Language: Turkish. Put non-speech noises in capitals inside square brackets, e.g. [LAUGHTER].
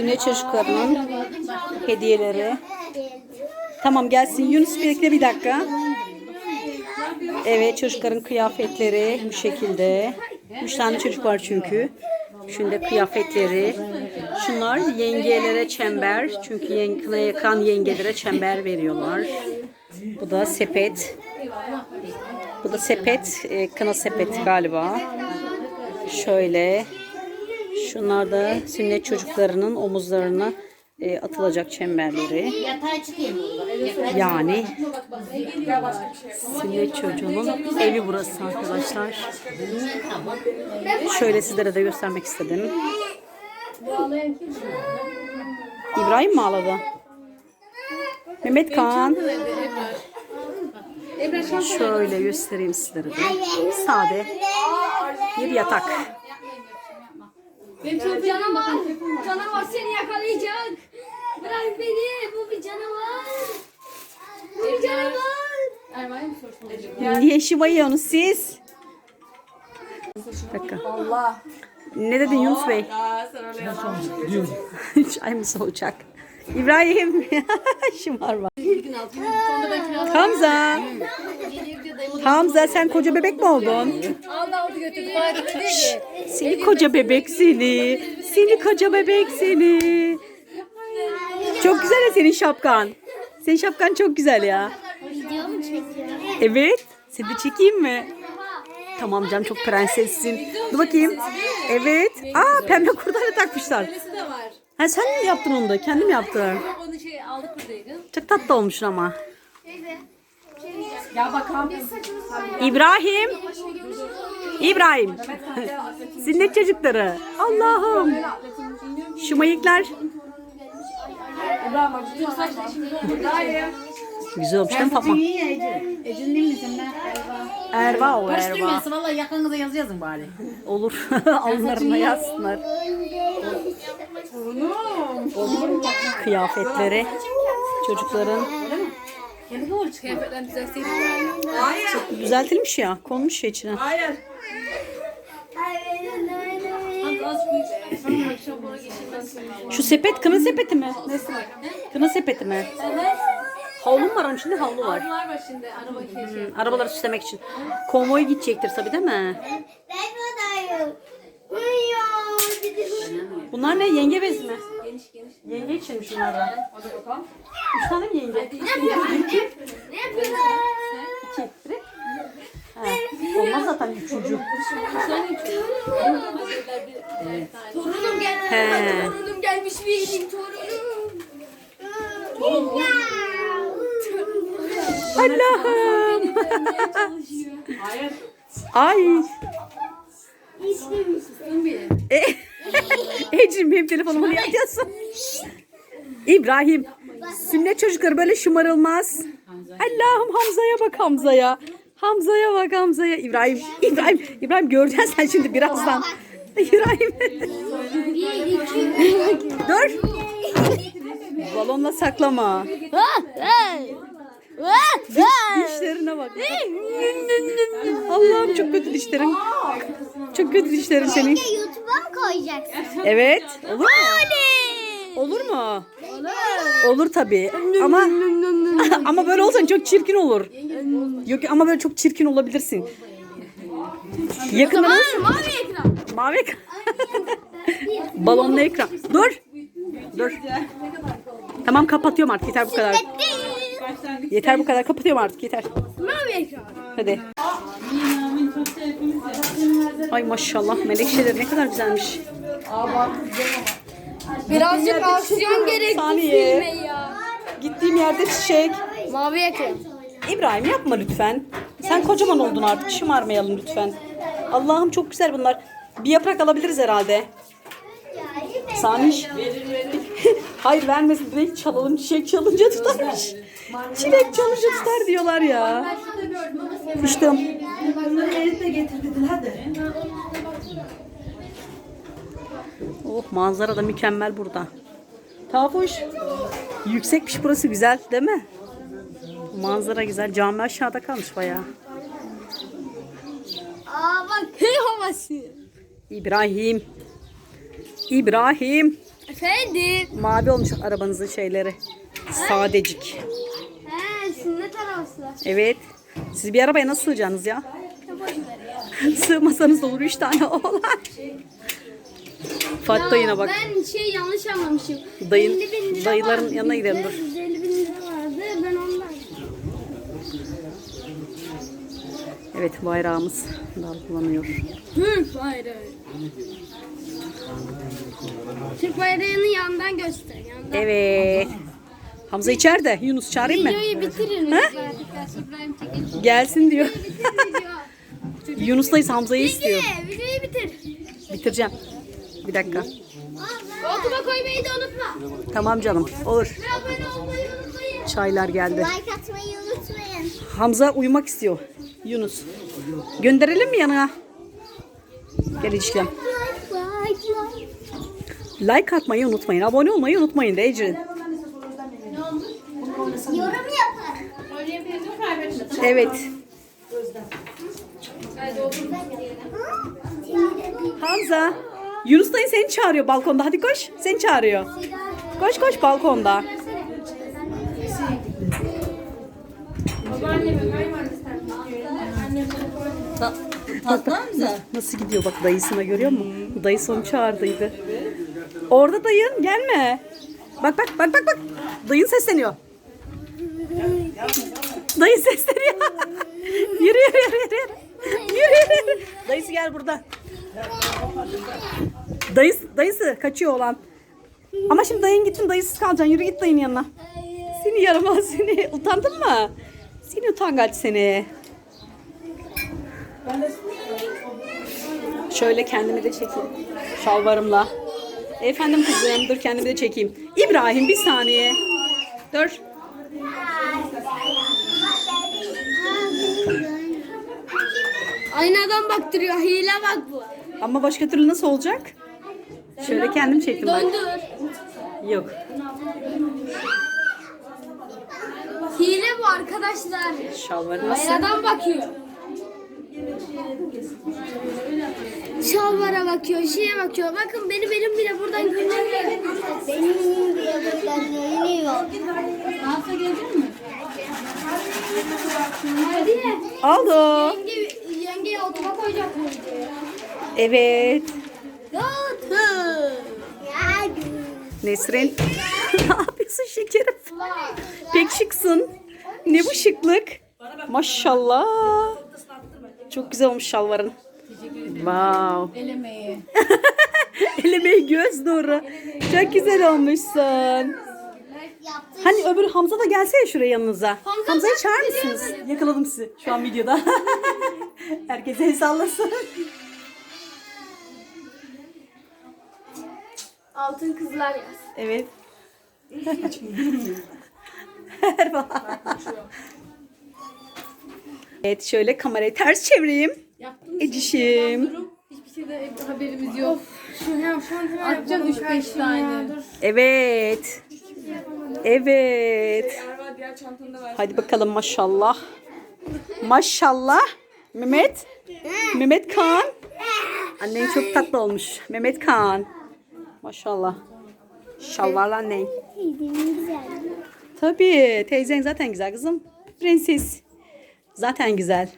Sünnet çocuklarının hediyeleri. Tamam gelsin Yunus bekle bir dakika. Evet çocukların kıyafetleri bu şekilde. Üç tane çocuk var çünkü. Şunda kıyafetleri. Şunlar yengelere çember. Çünkü yeng kına yakan yengelere çember veriyorlar. Bu da sepet. Bu da sepet. e, kına sepeti galiba. Şöyle. Şunlar da sünnet çocuklarının omuzlarına e, atılacak çemberleri. Yani sünnet çocuğunun evi burası arkadaşlar. Şöyle sizlere de göstermek istedim. İbrahim mi ağladı? Mehmet Kaan. Şöyle göstereyim sizlere de. Sade bir yatak. Benim çok canavar. Canavar seni yakalayacak. Bırak beni. Bu bir canavar. Bu bir canavar. Niye şımayıyorsunuz siz? Bir dakika. Ne dedin Yunus Bey? [LAUGHS] Çay mı soğuyacak? İbrahim. [LAUGHS] Şımarma. Hamza. Hamza sen koca bebek mi oldun? Dedi. Seni koca bebek seni. Seni koca bebek seni. Çok güzel ya senin şapkan. Senin şapkan çok güzel ya. Evet. Seni de çekeyim mi? Tamam canım çok prensessin. Dur bakayım. Evet. Aa pembe kurdele takmışlar. Ha sen mi yaptın onu da? Kendi mi yaptın? Onu şey aldık buradaydı. Çok tatlı olmuşsun ama. Ya bakalım. İbrahim. İbrahim. Sünnet çocukları. Allah'ım. Şu mayıklar. Güzel olmuş değil mi Fatma? Ecin misin ben? Erva o Erva. Karıştırmıyorsun valla yakınınıza yazı yazın bari. Olur. [LAUGHS] Alnlarına yazsınlar. Kıyafetleri. Çocukların. Kıyafetler düzelseydik. Düzeltilmiş ya. Konmuş ya içine. Şu sepet kına sepeti mi? Kına sepeti mi? Havlu mu var onun içinde? Havlu var. Bunlar var şimdi araba keyfi. Arabaları süslemek için. Konvoy gidecektir tabii değil mi? Bunlar ne? Yenge bezi mi? Geniş geniş. Yenge için şunlar da. Üç tane mi yenge? İki. Ha, olmaz zaten üçüncü. Torunum geldi. He. Torunum gelmiş benim torunum. Allah'ım. Ay. E, Ecim benim telefonumu niye atıyorsun? İbrahim. Sünnet çocukları böyle şımarılmaz. Allah'ım Hamza'ya bak Hamza'ya. Hamza'ya bak Hamza'ya. İbrahim, İbrahim, İbrahim göreceksin sen şimdi birazdan. İbrahim. Dur. Balonla saklama. Dişlerine bak. Allah'ım çok kötü dişlerin. Çok kötü dişlerin senin. YouTube'a mı koyacaksın? Evet. Olur mu? Olur mu? Olur tabii. Ama [LAUGHS] ama böyle olsan çok çirkin olur. Yok ama böyle çok çirkin olabilirsin. Yakından olsun. Mavi ekran. Mavi ekran. [LAUGHS] Balonlu ekran. Dur. Dur. Tamam kapatıyorum artık. Yeter bu kadar. Yeter bu kadar. Kapatıyorum artık. Yeter. Hadi. Ay maşallah melekşeler ne kadar güzelmiş. Birazcık aksiyon gerekli Saniye. filme ya. Gittiğim yerde çiçek. Mavi ekran. İbrahim yapma lütfen. Sen kocaman oldun artık. Şımarmayalım lütfen. Allah'ım çok güzel bunlar. Bir yaprak alabiliriz herhalde. Saniş. [LAUGHS] Hayır vermesin. Direkt çalalım. Çiçek çalınca tutarmış. Çilek çalınca tutar diyorlar ya. Fıştım. Oh manzara da mükemmel burada. Tafuş. Yüksekmiş burası güzel değil mi? Manzara güzel. Cami aşağıda kalmış bayağı. Aa bak köy havası. İbrahim. İbrahim. Efendim. Mavi olmuş arabanızın şeyleri. Sadecik. Arabası. Evet. Siz bir arabaya nasıl sığacaksınız ya? [LAUGHS] Sığmasanız olur üç tane oğlan. Fatih dayına bak. Ben şey yanlış anlamışım. Dayın- 50 bin lira dayıların vardı yanına gidelim dur. 150 bin lira vardı. Ben ondan. Evet bayrağımız dalgalanıyor. Türk bayrağı. Türk bayrağını yandan göster. Yandan. Evet. Hamza içeride. Yunus çağırayım mı? Videoyu bitirin. Gelsin diyor. Bitir video. [LAUGHS] Yunus dayısı Hamza'yı istiyor. Videoyu bitir. Bitireceğim. Bir dakika. Koltuğa koymayı da unutma. Tamam canım. Olur. Ve abone olmayı unutmayın. Çaylar geldi. Like atmayı unutmayın. Hamza uyumak istiyor. Yunus. Gönderelim mi yanına? Gel ilişkilen. Like atmayı unutmayın. Abone olmayı unutmayın Ecrin. Evet. Hamza. Yunus dayı seni çağırıyor balkonda. Hadi koş. Seni çağırıyor. Koş koş balkonda. Tatlı Hamza. Nasıl gidiyor bak dayısına görüyor musun? Dayısı onu çağırdıydı. Orada dayın gelme. Bak bak bak bak bak. Dayın sesleniyor. Dayı sesleniyor. [LAUGHS] yürü yürü yürü yürü. Yürü yürü. Dayısı gel burada. Dayısı, dayısı kaçıyor olan. Ama şimdi dayın gittin dayısız kalacaksın. Yürü git dayın yanına. Seni yaramaz seni. Utandın mı? Seni utangaç seni. Şöyle kendimi de çekeyim. Şalvarımla. Efendim kızım dur kendimi de çekeyim. İbrahim bir saniye. Dur. Aynadan baktırıyor. Hile bak bu. Ama başka türlü nasıl olacak? Şöyle kendim çektim bak. Döndür. Yok. Hile bu arkadaşlar. Şalvarı nasıl? Aynadan bakıyor. Şalvara bakıyor, şeye bakıyor. Bakın benim elim bile buradan görünüyor. Benim elim bile buradan görünüyor. Alfa gelecek mi? Hadi. Aldo. Evet. Nesrin. [LAUGHS] ne yapıyorsun şekerim? Pek şıksın. Ne bu şıklık? Maşallah. Çok güzel olmuş şalvarın. Wow. Elemeyi. [LAUGHS] Elemeyi göz nuru. Çok güzel olmuşsun. Hani öbür Hamza da gelsene şuraya yanınıza. Hamza Hamza'yı çağırır mısınız? Yakaladım sizi şu an videoda. [LAUGHS] Herkese el sallasın. Altın kızlar yaz. Evet. evet şöyle kamerayı ters çevireyim. Ecişim. Hiçbir şeyde haberimiz yok. Şu hem şu an hemen Atacağım 3-5 tane. Evet. Evet. Hadi bakalım maşallah. Maşallah. Mehmet. Mehmet Kaan. Annen çok tatlı olmuş. Mehmet Kaan. Maşallah. Şalvarlı annen. güzel. Tabii. Teyzen zaten güzel kızım. Prenses. Zaten güzel.